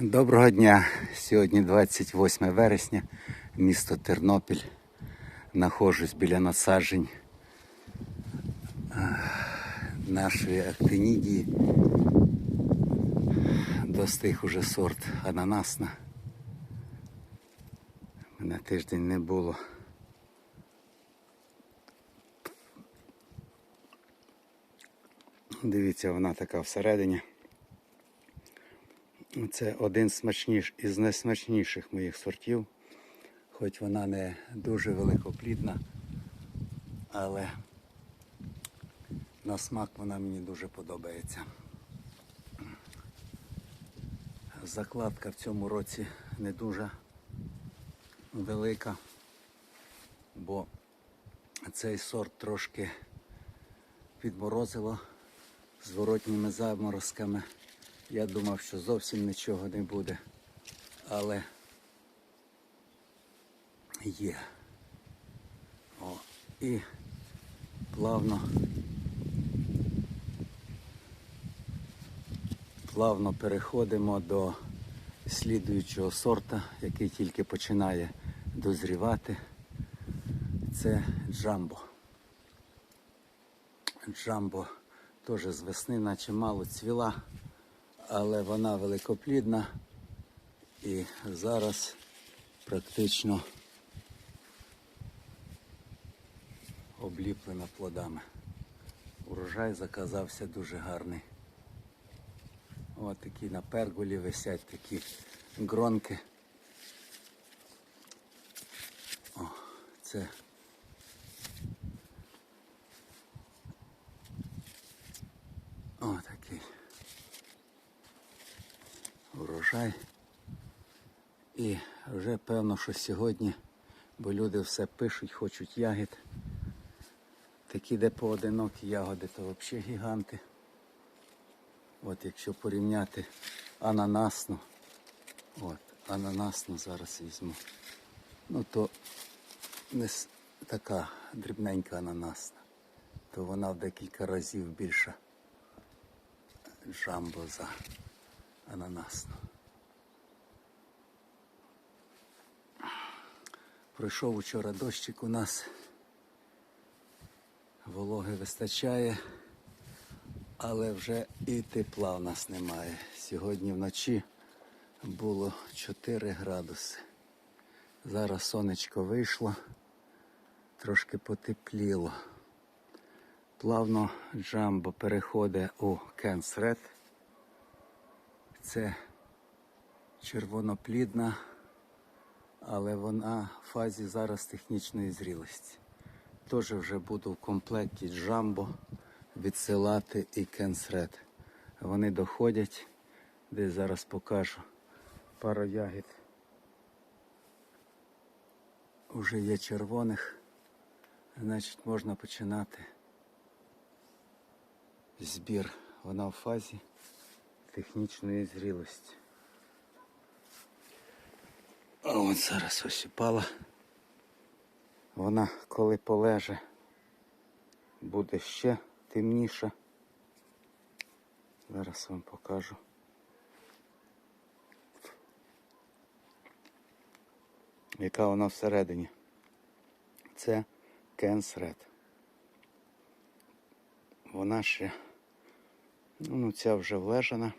Доброго дня! Сьогодні 28 вересня, місто Тернопіль. Нахожусь біля насаджень е, нашої актинідії. Достиг уже сорт ананасна. Мене тиждень не було. Дивіться, вона така всередині. Це один смачніш, із найсмачніших моїх сортів. Хоч вона не дуже великоплідна, але на смак вона мені дуже подобається. Закладка в цьому році не дуже велика, бо цей сорт трошки підморозило зворотніми заморозками. Я думав, що зовсім нічого не буде, але є. О, і плавно, плавно переходимо до слідуючого сорта, який тільки починає дозрівати. Це джамбо. Джамбо теж з весни, наче мало цвіла але вона великоплідна і зараз практично обліплена плодами. Урожай заказався дуже гарний. Ось такі на перголі висять такі гронки. О, це О, такий урожай. І вже певно, що сьогодні, бо люди все пишуть, хочуть ягід. Такі, де поодинокі ягоди, то взагалі гіганти. От якщо порівняти ананасну, от, ананасну зараз візьму. Ну то не така дрібненька ананасна, то вона в декілька разів більша джамбо за ананасну. Пройшов учора дощик у нас. Вологи вистачає, але вже і тепла у нас немає. Сьогодні вночі було 4 градуси. Зараз сонечко вийшло, трошки потепліло. Плавно джамбо переходить у кенсред. Це червоноплідна, але вона в фазі зараз технічної зрілості. Теж вже буду в комплекті джамбо відсилати і кенсред. Вони доходять, десь зараз покажу пару ягід. Уже є червоних, значить можна починати збір. Вона в фазі технічної зрілості. От зараз ось упала. Вона коли полеже, буде ще темніша. Зараз вам покажу. Яка вона всередині? Це кенсред. Вона ще Ну, ця вже влежана.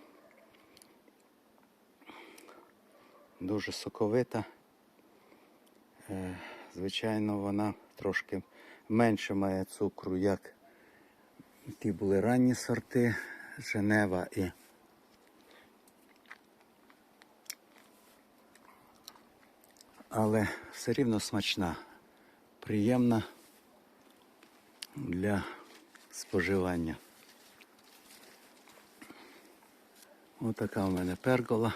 Дуже соковита. Е, Звичайно, вона трошки менше має цукру, як ті були ранні сорти Женева і але все рівно смачна, приємна для споживання. Отака у мене пергола.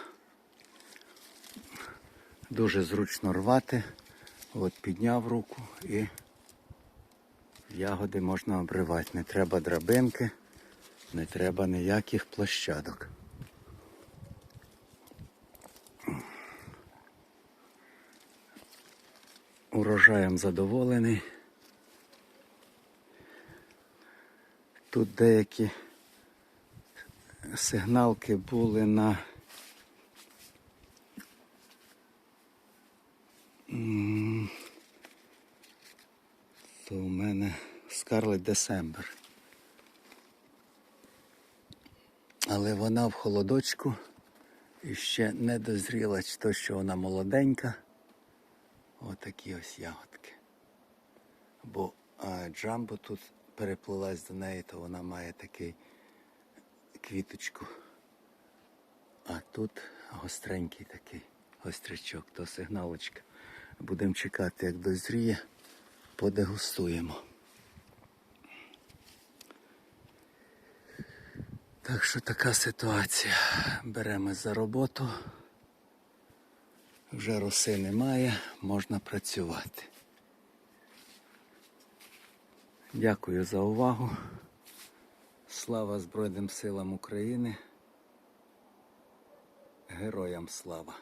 Дуже зручно рвати. От підняв руку і ягоди можна обривати. Не треба драбинки, не треба ніяких площадок. Урожаєм задоволений. Тут деякі сигналки були на То у мене Scarlet December. Але вона в холодочку і ще не дозріла, чи то, що вона молоденька. Отакі ось ягодки. Бо а, джамбо тут переплилась до неї, то вона має такий квіточку. А тут гостренький такий гострячок, то сигналочка. Будемо чекати, як дозріє, подегустуємо. Так що така ситуація. Беремо за роботу. Вже роси немає, можна працювати. Дякую за увагу. Слава Збройним силам України. Героям слава!